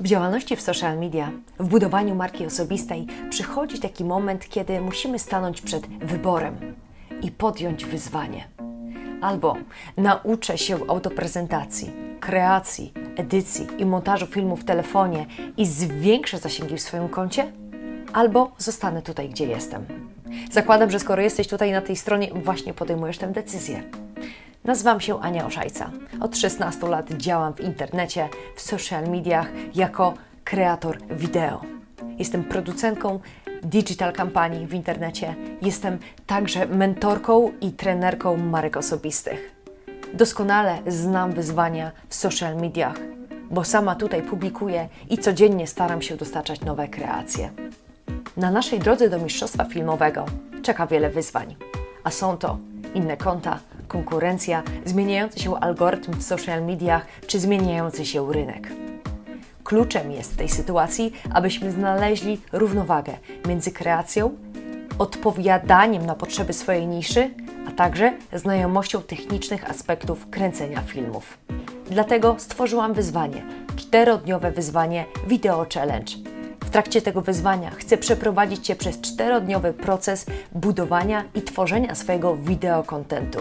W działalności w social media, w budowaniu marki osobistej przychodzi taki moment, kiedy musimy stanąć przed wyborem i podjąć wyzwanie. Albo nauczę się autoprezentacji, kreacji, edycji i montażu filmu w telefonie i zwiększę zasięgi w swoim koncie, albo zostanę tutaj, gdzie jestem. Zakładam, że skoro jesteś tutaj na tej stronie, właśnie podejmujesz tę decyzję. Nazywam się Ania Oszajca. Od 16 lat działam w internecie, w social mediach jako kreator wideo. Jestem producentką digital kampanii w internecie. Jestem także mentorką i trenerką marek osobistych. Doskonale znam wyzwania w social mediach, bo sama tutaj publikuję i codziennie staram się dostarczać nowe kreacje. Na naszej drodze do mistrzostwa filmowego czeka wiele wyzwań, a są to inne konta, konkurencja, zmieniający się algorytm w social mediach czy zmieniający się rynek. Kluczem jest w tej sytuacji, abyśmy znaleźli równowagę między kreacją, odpowiadaniem na potrzeby swojej niszy, a także znajomością technicznych aspektów kręcenia filmów. Dlatego stworzyłam wyzwanie, czterodniowe wyzwanie Video Challenge. W trakcie tego wyzwania chcę przeprowadzić Cię przez czterodniowy proces budowania i tworzenia swojego wideokontentu.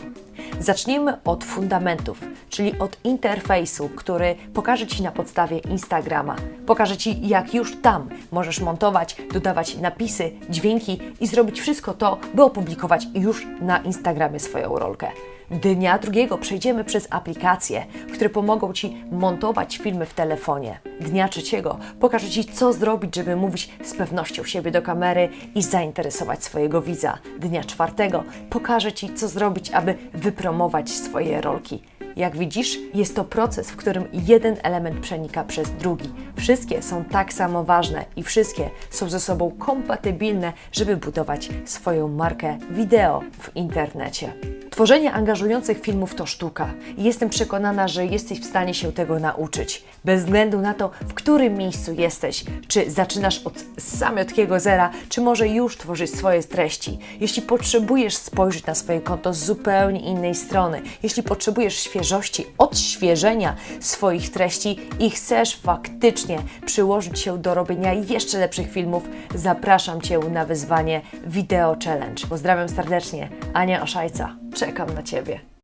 Zacznijmy od fundamentów, czyli od interfejsu, który pokażę Ci na podstawie Instagrama. Pokażę Ci, jak już tam możesz montować, dodawać napisy, dźwięki i zrobić wszystko to, by opublikować już na Instagramie swoją rolkę. Dnia drugiego przejdziemy przez aplikacje, które pomogą Ci montować filmy w telefonie. Dnia trzeciego pokażę Ci, co zrobić, żeby mówić z pewnością siebie do kamery i zainteresować swojego widza. Dnia czwartego pokażę Ci, co zrobić, aby wypromować swoje rolki. Jak widzisz, jest to proces, w którym jeden element przenika przez drugi. Wszystkie są tak samo ważne i wszystkie są ze sobą kompatybilne, żeby budować swoją markę wideo w internecie. Tworzenie angażujących filmów to sztuka i jestem przekonana, że jesteś w stanie się tego nauczyć. Bez względu na to, w którym miejscu jesteś, czy zaczynasz od samiotkiego zera, czy może już tworzysz swoje treści. Jeśli potrzebujesz spojrzeć na swoje konto z zupełnie innej strony, jeśli potrzebujesz świeżości, odświeżenia swoich treści i chcesz faktycznie przyłożyć się do robienia jeszcze lepszych filmów, zapraszam Cię na wyzwanie Video Challenge. Pozdrawiam serdecznie, Ania Oszajca. Czekam na Ciebie.